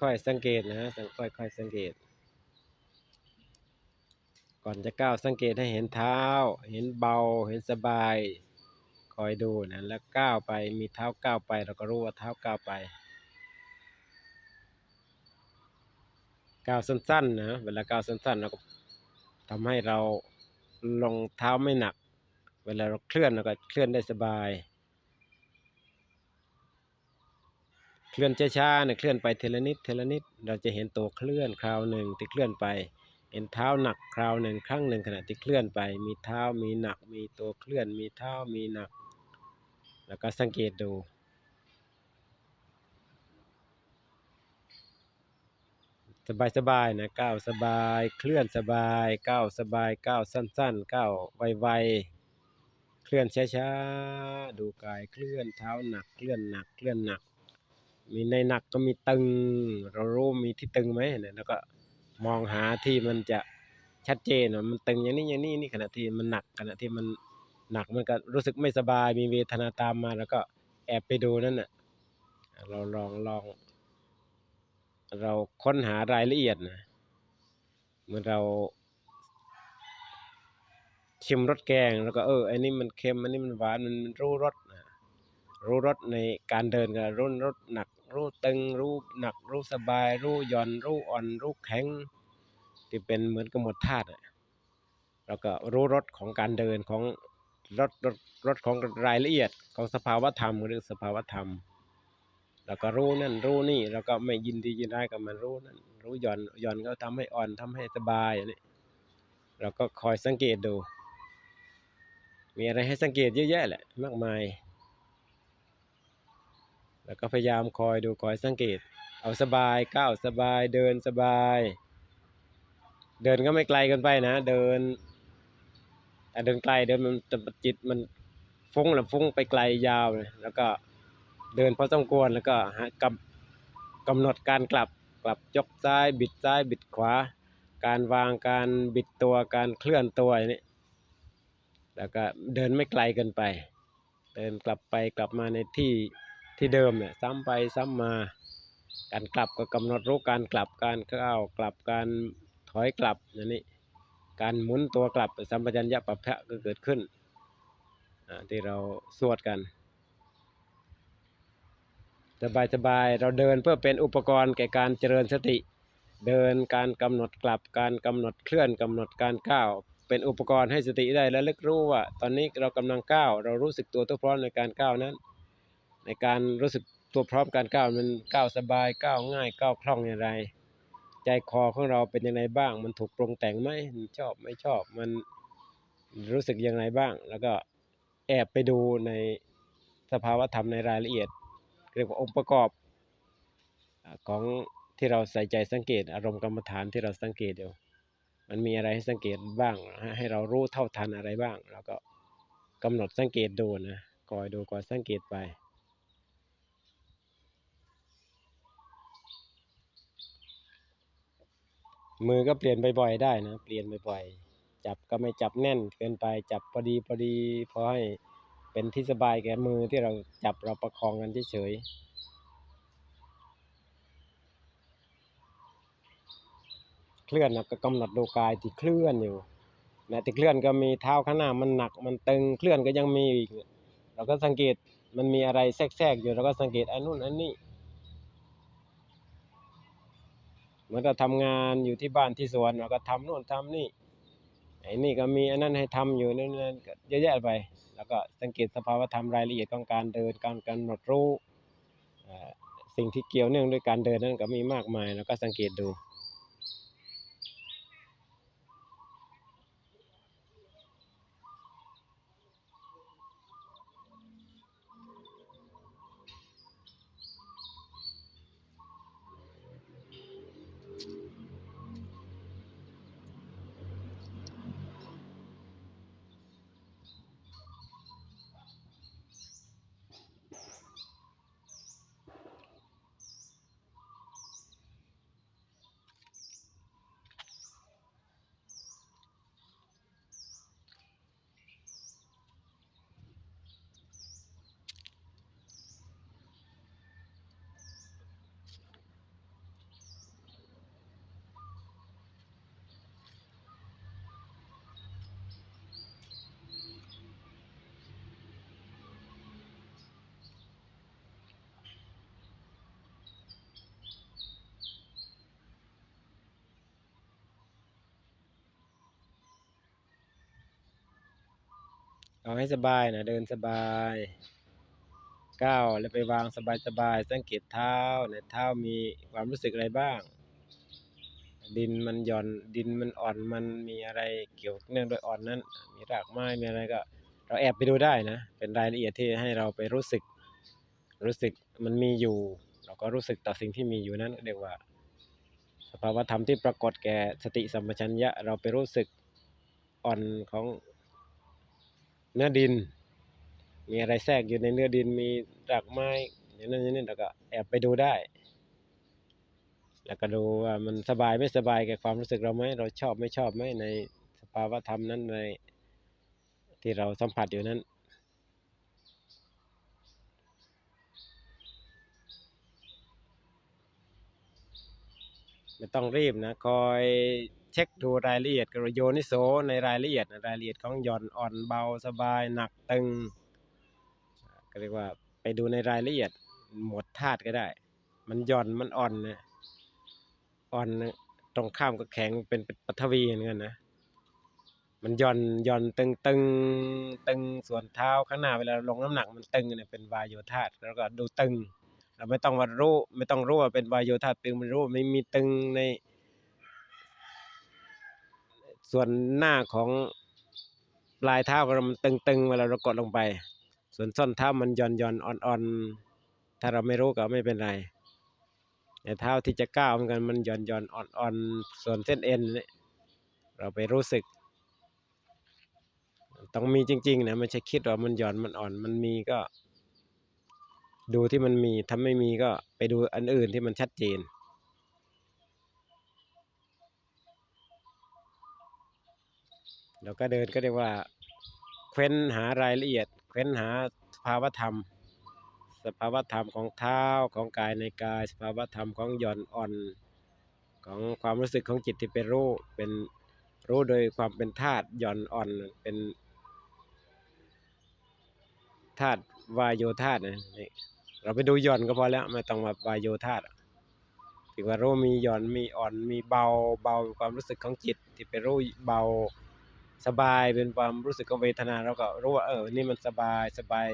ค่อยๆ สังเกตนะค่อยๆสังเกต ก่อนจะก้าวสังเกตให้เห็นเท้า เห็นเบา เห็นสบาย คอยดูนะแล้วก้าวไปมีเท้าก้าวไปเราก็รู้ว่าเท้าก้าวไปก้าวสั้นๆนะเวลาก้าวสั้นๆเราก็ทำให้เราลงเท้าไม่หนัก เวลาเราเคลื่อนเราก็เคลื่อนได้สบาย เคลื่อนช้าๆเนี่ยเคลื่อนไปเทีละนิดทีละนิด เราจะเห็นตัวเคลื่อนคราวหนึ่งที่เคลื่อนไป เห็นเท้าหนักคราวหนึ่งครั้งหนึ่งขณะที่เคลื่อนไป มีเท้ามีหนัก มีตัวเคลื่อน มีเท้ามีหนัก แล้วก็สังเกตดูสบายสบายๆนะก้าวสบายเคลื่อนสบายก้าวสบายก้าวสั้นๆก้าวไวๆเคลื่อนช้าๆดูกายเคลื่อนเท้าหนักเคลื่อนหนักเคลื่อนหนัก มีในหนักก็มีตึง เรารู้มีที่ตึงไหมเนี่ยแล้วก็มองหาที่มันจะชัดเจนว่ามันตึงอย่างนี้อย่างนี้นี่ขณะที่มันหนักขณะที่มันหนักมันก็รู้สึกไม่สบายมีเวทนาตามมา แล้วก็แอบไปดูนั่นน่ะเราลองลอง เราค้นหารายละเอียดนะเหมือนเรา ชิมรสแกง แล้วก็เอออันนี้มันเค็มอันนี้มันหวานมันรู้รสนะรู้รสในการเดินก็รู้รสหนัก รู้ตึง รู้หนัก รู้สบาย รู้หย่อน รู้อ่อน รู้แข็ง ที่เป็นเหมือนกับหมดธาตุอะแล้วก็รู้รสของการเดินของรสรสรสของรายละเอียดของสภาวธรรมหรือสภาวธรรม แล้วก็รู้นั่นรู้นี่แล้วก็ไม่ยินดียินร้กับมันรู้นั่นรู้หย่อนหย่อนก็ทำให้อ่อนทำให้สบายอย่างนี้เราก็คอยสังเกตดู มีอะไรให้สังเกตเยอะแยะแหละมากมาย แล้วก็พยายามคอยดูคอยสังเกต เอาสบายก้าวสบายเดินสบาย เดินก็ไม่ไกลเกินไปนะ เดินแต่เดินไกลเดินมันจะจิตมันฟุ้งหรือฟุ้งไปไกลยาวเลยแล้วก็เดินพอสมควรแล้วก็หากำกำหนดการกลับกลับยกซ้ายบิดซ้ายบิดขวา การวางการบิดตัวการเคลื่อนตัวอย่างนี้แล้วก็เดินไม่ไกลเกินไป เดินกลับไปกลับมาในที่ ที่เดิมเนี่ยซ้ำไปซ้ำมา การกลับก็กำหนดรู้การกลับการก้าวกลับการถอยกลับอย่างนี้การหมุนตัวกลับสัมปชัญญะปัปพะก็เกิดขึ้นอ่าที่เราสวดกัน สบายสบายเราเดินเพื่อเป็นอุปกรณ์แก่การเจริญสติ เดินการกำหนดกลับการกำหนดเคลื่อนกำหนดการก้าวเป็นอุปกรณ์ให้สติได้และลึกรู้ว่า ตอนนี้เรากำลังก้าวเรารู้สึกตัวตัวพร้อมในการก้าวนั้น ในการรู้สึกตัวพร้อมการก้าวมันก้าวสบายก้าวง่ายก้าวคล่องอย่างไร ใจคอของเราเป็นอยังไงบ้าง มันถูกปรุงแต่งไหมมันชอบไม่ชอบมันรู้สึกอย่างไรบ้าง แล้วก็แอบไปดูในสภาวะธรรมในรายละเอียด เรียกว่าองค์ประกอบของที่เราใส่ใจสังเกต อารมณ์กรรมฐานที่เราสังเกตอยู่มันมีอะไรให้สังเกตบ้าง ให้เรารู้เท่าทันอะไรบ้าง แล้วก็กำหนดสังเกตดูนะคอยดูคอยสังเกตไป มือก็เปลี่ยนบ่อยๆได้นะ เปลี่ยนบ่อยๆ จับก็ไม่จับแน่นเกินไป จับพอดีพอดีพอให้เป็นที่สบายแก่มือที่เราจับเราประคองกันเฉยๆเคลื่อนเราก็กำหนดดูกายที่เคลื่อนอยู่นะที่เคลื่อนก็มีเท้าข้างหน้ามันหนักมันตึงเคลื่อนก็ยังมีอีกเราก็สังเกตมันมีอะไรแทรกๆอยู่เราก็สังเกตอันนู้นอันนี้ เห มือนเราทำงานอยู่ที่บ้านที่สวนเราก็ทำโน่นทำนี่ไอ้นี่ก็มีอันนั้นให้ทำอยู่นั่นนั่นเยอะแยะไป แล้วก็สังเกตสภาวธรรมรายละเอียดของการเดินการกำหนดรู้สิ่งที่เกี่ยวเนื่องด้วยการเดินนั้นก็มีมากมายแล้วก็สังเกตดู เอาให้สบายนะเดินสบายก้าวแล้วไปวางสบายๆสังเกตเท้าในเท้ามีความรู้สึกอะไรบ้าง ดินมันหย่อนดินมันอ่อนมันมีอะไรเกี่ยวเนื่องโดยอ่อนนั้น มีรากไม้มีอะไรก็ เราแอบไปดูได้นะ เป็นรายละเอียดที่ให้เราไปรู้สึก รู้สึกมันมีอยู่ เราก็รู้สึกต่อสิ่งที่มีอยู่นั้นเรียกว่า สภาวธรรมที่ปรากฏแก่สติสัมปชัญญะเราไปรู้สึกอ่อนของ เนื้อดิน มีอะไรแทรกอยู่ในเนื้อดินมีรากไม้อย่างนั้นอย่างนี้เราก็แอบไปดูได้ แล้วก็ดูว่ามันสบายไม่สบายกับความรู้สึกเราไหมเราชอบไม่ชอบไหมในสภาวธรรมนั้นในที่เราสัมผัสอยู่นั้นไม่ต้องรีบนะ คอย เช็คดูรายละเอียดกับโยนิโสในรายละเอียดรายละเอียดของหย่อนอ่อนเบาสบายหนักตึงก็เรียกว่าไปดูในรายละเอียดหมวดธาตุก็ได้ มันหย่อนมันอ่อนนะอ่อนนะตรงข้ามกับแข็งเป็นปฐวีเหมือนกันนะมันหย่อนหย่อนตึงตึงตึงส่วนเท้าข้างหน้าเวลาลงน้ำหนักมันตึงเนี่ยเป็นวายโยธาแล้วก็ดูตึง เราไม่ต้องมารู้ไม่ต้องรู้ว่าเป็นวายโยธาตึงมันรู้ไม่มีตึงใน ส่วนหน้าของปลายเท้าของเรามันตึงๆเวลาเรากดลงไป ส่วนส้นเท้ามันหย่อนหย่อนอ่อนๆถ้าเราไม่รู้ก็ไม่เป็นไรแต่เท้าที่จะก้าวเหมือนกันมันหย่อนหย่อนอ่อนๆส่วนเส้นเอ็นเนี่ยเราไปรู้สึก ต้องมีจริงๆนะไม่ใช่คิดว่ามันหย่อนมันอ่อนมันมีก็ ดูที่มันมีถ้าไม่มีก็ไปดูอันอื่นที่มันชัดเจน แล้วก็เดินก็เรียกว่าเค้นหารายละเอียด เค้นหาสภาวธรรม สภาวธรรมของเท้าของกายในกาย สภาวธรรมของหย่อนอ่อนของความรู้สึกของจิตที่เป็นรู้เป็นรู้โดยความเป็นธาตุหย่อนอ่อนเป็นธาตุวายโยธาตุนะนี่เราไปดูหย่อนก็พอแล้วไม่ต้องมาวายโยธาตุถือว่ารู้มีหย่อนมีอ่อนมีเบาเบาความรู้สึกของจิตที่เป็นรู้เบา สบายเป็นความรู้สึกของเวทนาเราก็รู้ว่าเออนี่มันสบายสบาย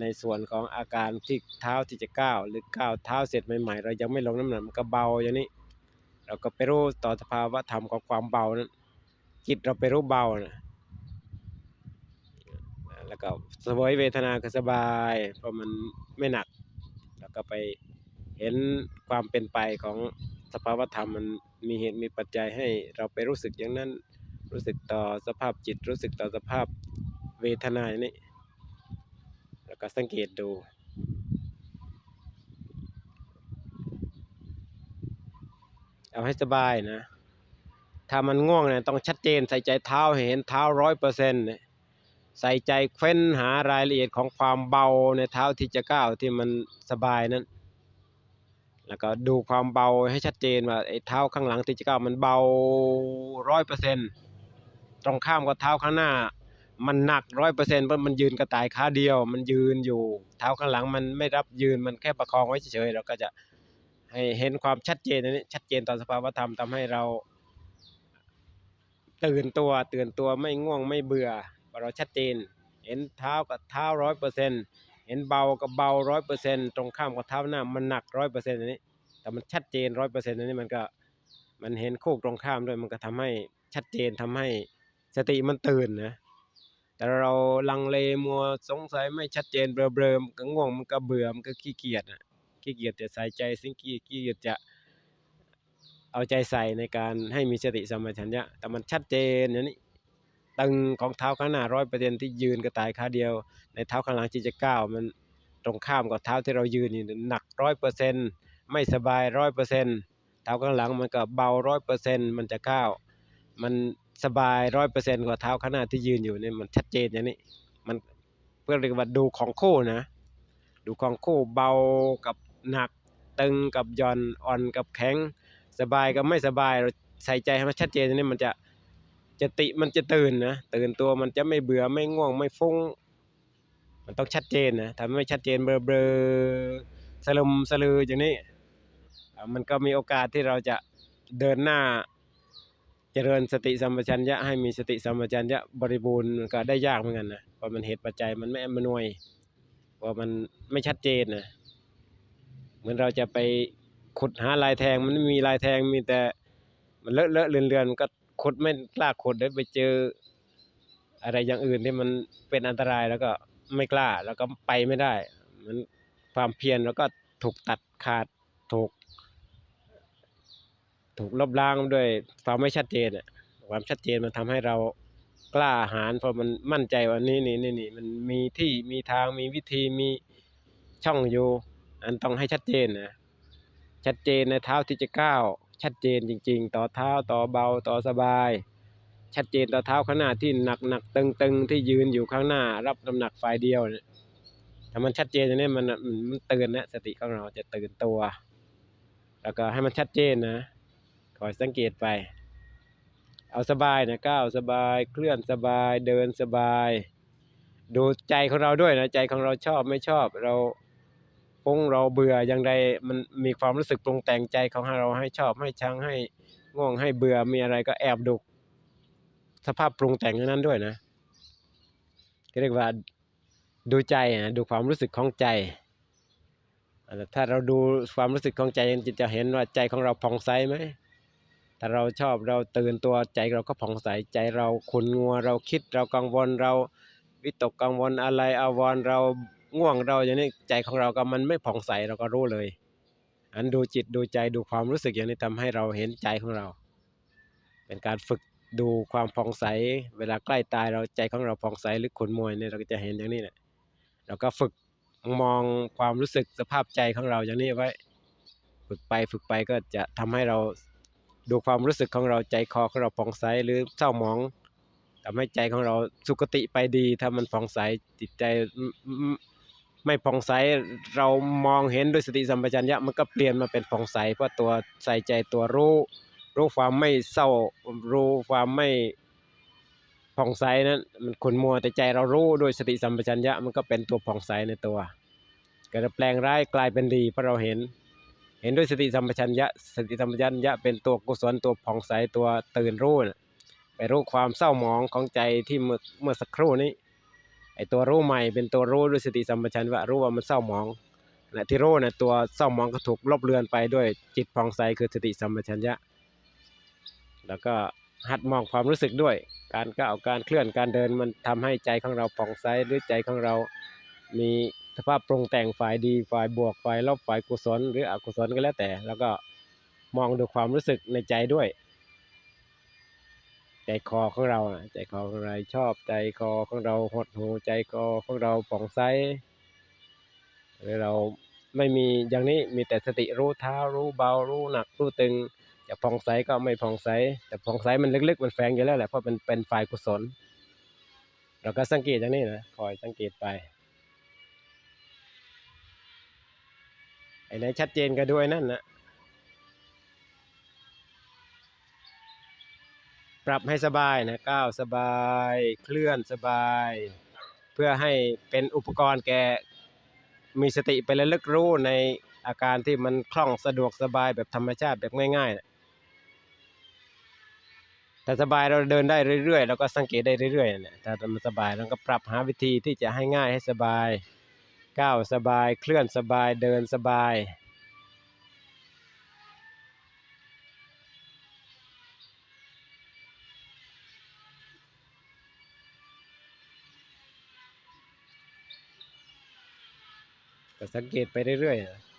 ในส่วนของอาการที่เท้าที่จะก้าวหรือก้าวเท้าเสร็จใหม่ๆ เรายังไม่ลงน้ำหนักมันก็เบาอย่างนี้ เราก็ไปรู้ต่อสภาวะธรรมของความเบานั้นจิตเราไปรู้เบานะแล้วก็สวยเวทนาก็สบาย เพราะมันไม่หนัก แล้วก็ไปเห็นความเป็นไปของสภาวะธรรมมันมีเหตุมีปัจจัยให้เราไปรู้สึกอย่างนั้น รู้สึกต่อสภาพจิต รู้สึกต่อสภาพเวทนาอย่างนี้แล้วก็สังเกตดู เอาให้สบายนะ ถ้ามันง่วงเนี่ยต้องชัดเจนใส่ใจเท้าให้เห็นเท้าร้อยเปอร์เซ็นต์ใส่ใจเฟ้นหารายละเอียดของความเบาในเท้าที่จะก้าวที่มันสบายนั้นแล้วก็ดูความเบาให้ชัดเจนว่าไอ้เท้าข้างหลังที่จะก้าวมันเบาร้อยเปอร์เซ็นต์ ตรงข้ามกับเท้าข้างหน้า มันหนักร้อยเปอร์เซ็นต์เพราะมันยืนกระต่ายขาเดียว มันยืนอยู่ เท้าข้างหลังมันไม่รับยืนมันแค่ประคองไว้เฉยๆเราก็จะให้เห็นความชัดเจนอันนี้ชัดเจนต่อสภาวธรรมทำให้เรา ตื่นตัวตื่นตัวไม่ง่วงไม่เบื่อเราชัดเจน เห็นเท้ากับเท้าร้อยเปอร์เซ็นต์เห็นเบากับเบาร้อยเปอร์เซ็นต์ตรงข้ามกับเท้าหน้ามันหนักร้อยเปอร์เซ็นต์อันนี้ แต่มันชัดเจนร้อยเปอร์เซ็นต์อันนี้มันก็มันเห็นคู่ตรงข้ามด้วยมันก็ทำให้ชัดเจนทำให้ สติมันตื่นนะแต่เราลังเลมัวสงสัยไม่ชัดเจนเบลอๆมันก็ง่วงมันก็เบื่อมันก็ขี้เกียจอะขี้เกียจจะใส่ใจสิ่งขี้ขี้เกียจจะเอาใจใส่ในการให้มีสติสัมปชัญญะแต่มันชัดเจนอย่างนี้ตึงของเท้าข้างหน้าร้อยเปอร์เซ็นที่ยืนกระต่ายขาเดียว ในเท้าข้างหลังที่จะก้าวมันตรงข้ามกับเท้าที่เรายืนนี่หนักร้อยเปอร์เซ็นไม่สบายร้อยเปอร์เซ็นเท้าข้างหลังมันก็เบาร้อยเปอร์เซ็นมันจะก้าวมัน สบายร้อยเปอร์เซ็นต์กว่าเท้าข้างหน้าที่ยืนอยู่เนี่ยมันชัดเจนอย่างนี้ มันเพื่อเรียกว่าดูของคู่นะ ดูของคู่เบากับหนัก ตึงกับย่อนอ่อนกับแข็ง สบายกับไม่สบายเราใส่ใจให้มันชัดเจนอย่างนี้มันจะจะติมันจะตื่นนะตื่นตัวมันจะไม่เบื่อไม่ง่วงไม่ฟุ้งมันต้องชัดเจนนะถ้าไม่ชัดเจนเบลอเบลอสลุมสลืออย่างนี้มันก็มีโอกาสที่เราจะเดินหน้า เจริญสติสัมปชัญญะให้มีสติสัมปชัญญะบริบูรณ์มันก็ได้ยากเหมือนกันนะเพราะมันเหตุปัจจัยมันไม่อำนวยเพราะมันไม่ชัดเจนนะเหมือนเราจะไปขุดหาลายแทงมันไม่มีลายแทงมีแต่มันเลอะเลอะเลือนเลือนก็ขุดไม่กล้าขุดได้ไปเจอ อะไรอย่างอื่นที่มันเป็นอันตรายแล้วก็ไม่กล้าแล้วก็ไปไม่ได้ มันความเพียรแล้วก็ถูกตัดขาดถูก ถูกลบล้างด้วยความไม่ชัดเจนอะความชัดเจนมันทำให้เรากล้าหาญเพราะมันมั่นใจว่านี่นี่นี่นี่มันมีที่มีทางมีวิธีมีช่องอยู่ อันต้องให้ชัดเจนนะชัดเจนในเท้าที่จะก้าวชัดเจนจริง ๆ ต่อเท้าต่อเบาต่อสบาย ชัดเจนต่อเท้าข้างหน้าที่หนักหนักตึงตึงที่ยืนอยู่ข้างหน้า รับน้ำหนักฝ่ายเดียวเนี่ยถ้ามันชัดเจนอย่างนี้มันมันมันตื่นนะสติของเราจะตื่นตัว แล้วก็ให้มันชัดเจนนะ อยสังเกตไป เอาสบายนะก้าวสบายเคลื่อนสบายเดินสบาย ดูใจของเราด้วยนะใจของเราชอบไม่ชอบเราปุ้งเราเบื่ออย่างไรมันมีความรู้สึกปรุงแต่งใจของเราให้ชอบให้ชังให้ง่วงให้เบื่อมีอะไรก็แอบดูสภาพปรุงแต่งนั้นด้วยนะเรียกว่าดูใจนะดูความรู้สึกของใจ ถ้าเราดูความรู้สึกของใจจะเห็นว่าใจของเราผ่องใสไหม ถ้าเราชอบเราตื่นตัวใจเราก็ผ่องใสใจเราขุนงัวเราคิดเรากังวลเราวิตกกังวลอะไรอาวรเราง่วงเราอย่างนี้ใจของเราก็มันไม่ผ่องใสเราก็รู้เลย อันดูจิตดูใจดูความรู้สึกอย่างนี้ทำให้เราเห็นใจของเรา เป็นการฝึกดูความผ่องใส เวลาใกล้ตายเราใจของเราผ่องใสหรือขุนมวยเนี่ยเราก็จะเห็นอย่างนี้แหละเราก็ฝึกมองความรู้สึกสภาพใจของเราอย่างนี้ไว้ ฝึกไปฝึกไปก็จะทำให้เรา ดูความรู้สึกของเราใจคอของเราผ่องใสหรือเศร้าหมองทำให้ใจของเราสุคติไปดี ถ้ามันผ่องใสจิตใจไม่ไม่ไม่ผ่องใสเรามองเห็นด้วยสติสัมปชัญญะมันก็เปลี่ยนมาเป็นผ่องใสเพราะตัวใส่ใจตัวรู้รู้ความไม่เศร้ารู้ความไม่ผ่องใสนั้นมันขุนมัวแต่ใจเรารู้ด้วยสติสัมปชัญญะมันก็เป็นตัวผ่องใสในตัวก็จะแปลงร้ายกลายเป็นดีเพราะเราเห็น เห็นด้วยสติสัมปชัญญะสติสัมปชัญญะเป็นตัวกุศลตัวผ่องใสตัวตื่นรู้ไปรู้ความเศร้าหมองของใจที่เมื่อเมื่อสักครู่นี้ไอตัวรู้ใหม่เป็นตัวรู้ด้วยสติสัมปชัญญะรู้ว่ามันเศร้าหมองและที่รู้น่ะตัวเศร้าหมองก็ถูกลบเลือนไปด้วยจิตผ่องใสคือสติสัมปชัญญะ แล้วก็หัดมองความรู้สึกด้วย การก้าวการเคลื่อนการเดินมันทำให้ใจของเราผ่องใสหรือใจของเรามี สภาพปรุงแต่งฝ่ายดีฝ่ายบวกฝ่ายลบฝ่ายกุศล หรืออกุศลก็แล้วแต่ แล้วก็มองดูความรู้สึกในใจด้วย ใจคอของเราใจคอของเราชอบใจคอของเราหดหูใจคอของเราผ่องใสหรือเราไม่มีอย่างนี้มีแต่สติรู้เท้ารู้เบารู้หนักรู้ตึงจะผ่องใสก็ไม่ผ่องใสแต่ผ่องใสมันลึกๆมันแฝงอยู่แล้วแหละเพราะมันเป็นฝ่ายกุศล เราก็สังเกตอย่างนี้นะคอยสังเกตไป อ้ไหนชัดเจนก็ด้วยนั่นนะปรับให้สบายนะก้าวสบายเคลื่อนสบาย เพื่อให้เป็นอุปกรณ์แกมีสติไประลึกรู้ในอาการที่มันคล่องสะดวกสบายแบบธรรมชาติแบบง่ายๆนะถ้าสบายเราเดินได้เรื่อยๆเราก็สังเกตได้เรื่อยๆนี่ยถ้ามันสบายเราก็ปรับหาวิธีที่จะให้ง่ายให้สบาย ก้าวสบายเคลื่อนสบายเดินสบาย ก็สังเกตไปเรื่อยๆ